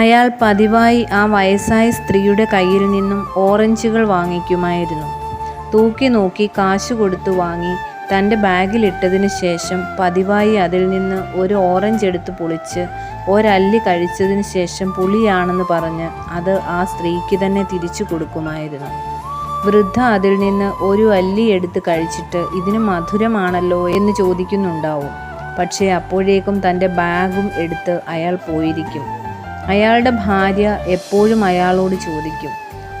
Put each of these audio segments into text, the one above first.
അയാൾ പതിവായി ആ വയസ്സായ സ്ത്രീയുടെ കയ്യിൽ നിന്നും ഓറഞ്ചുകൾ വാങ്ങിക്കുമായിരുന്നു. തൂക്കി നോക്കി കാശ് കൊടുത്തു വാങ്ങി തന്റെ ബാഗിലിട്ടതിന് ശേഷം പതിവായി അതിൽ നിന്ന് ഒരു ഓറഞ്ച് എടുത്ത് പൊളിച്ച് ഒരല്ലി കഴിച്ചതിന് ശേഷം പുളിയാണെന്ന് പറഞ്ഞ് അത് ആ സ്ത്രീക്ക് തന്നെ തിരിച്ചു കൊടുക്കുമായിരുന്നു. വൃദ്ധ അതിൽ നിന്ന് ഒരു അല്ലി എടുത്ത് കഴിച്ചിട്ട് ഇതിന് മധുരമാണല്ലോ എന്ന് ചോദിക്കുന്നുണ്ടാവും. പക്ഷേ അപ്പോഴേക്കും തന്റെ ബാഗും എടുത്ത് അയാൾ പോയിരിക്കും. അയാളുടെ ഭാര്യ എപ്പോഴും അയാളോട് ചോദിക്കും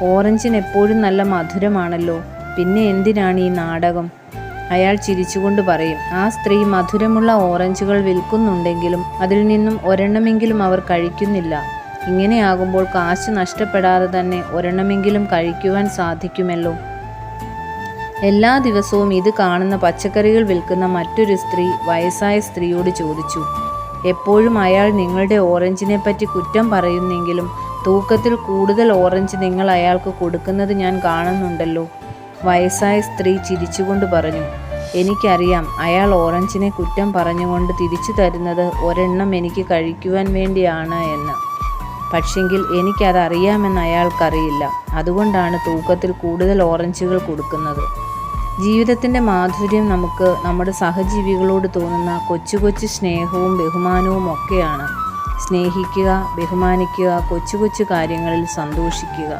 ഓറഞ്ചിന് എപ്പോഴും നല്ല മധുരമാണല്ലോ പിന്നെ എന്തിനാണ് ഈ നാടകം? അയാൾ ചിരിച്ചുകൊണ്ട് പറയും ആ സ്ത്രീ മധുരമുള്ള ഓറഞ്ചുകൾ വിൽക്കുന്നുണ്ടെങ്കിലും അതിൽ നിന്നും ഒരെണ്ണമെങ്കിലും അവർ കഴിക്കുന്നില്ല. ഇങ്ങനെയാകുമ്പോൾ കാശ് നഷ്ടപ്പെടാതെ തന്നെ ഒരെണ്ണമെങ്കിലും കഴിക്കുവാൻ സാധിക്കുമല്ലോ. എല്ലാ ദിവസവും ഇത് കാണുന്ന പച്ചക്കറികൾ വിൽക്കുന്ന മറ്റൊരു സ്ത്രീ വയസ്സായ സ്ത്രീയോട് ചോദിച്ചു എപ്പോഴും അയാൾ നിങ്ങളുടെ ഓറഞ്ചിനെ പറ്റി കുറ്റം പറയുന്നെങ്കിലും തൂക്കത്തിൽ കൂടുതൽ ഓറഞ്ച് നിങ്ങൾ അയാൾക്ക് കൊടുക്കുന്നത് ഞാൻ കാണുന്നുണ്ടല്ലോ. വയസ്സായ സ്ത്രീ ചിരിച്ചുകൊണ്ട് പറഞ്ഞു എനിക്കറിയാം അയാൾ ഓറഞ്ചിനെ കുറ്റം പറഞ്ഞുകൊണ്ട് തിരിച്ചു തരുന്നത് ഒരെണ്ണം എനിക്ക് കഴിക്കുവാൻ വേണ്ടിയാണ് എന്ന്. പക്ഷെങ്കിൽ എനിക്കതറിയാമെന്ന് അയാൾക്കറിയില്ല. അതുകൊണ്ടാണ് തൂക്കത്തിൽ കൂടുതൽ ഓറഞ്ചുകൾ കൊടുക്കുന്നത്. ജീവിതത്തിന്റെ മാധുര്യം നമുക്ക് നമ്മുടെ സഹജീവികളോട് തോന്നുന്ന കൊച്ചു കൊച്ചു സ്നേഹവും ബഹുമാനവും ഒക്കെയാണ്. സ്നേഹിക്കുക ബഹുമാനിക്കുക കൊച്ചു കൊച്ചു കാര്യങ്ങളിൽ സന്തോഷിക്കുക.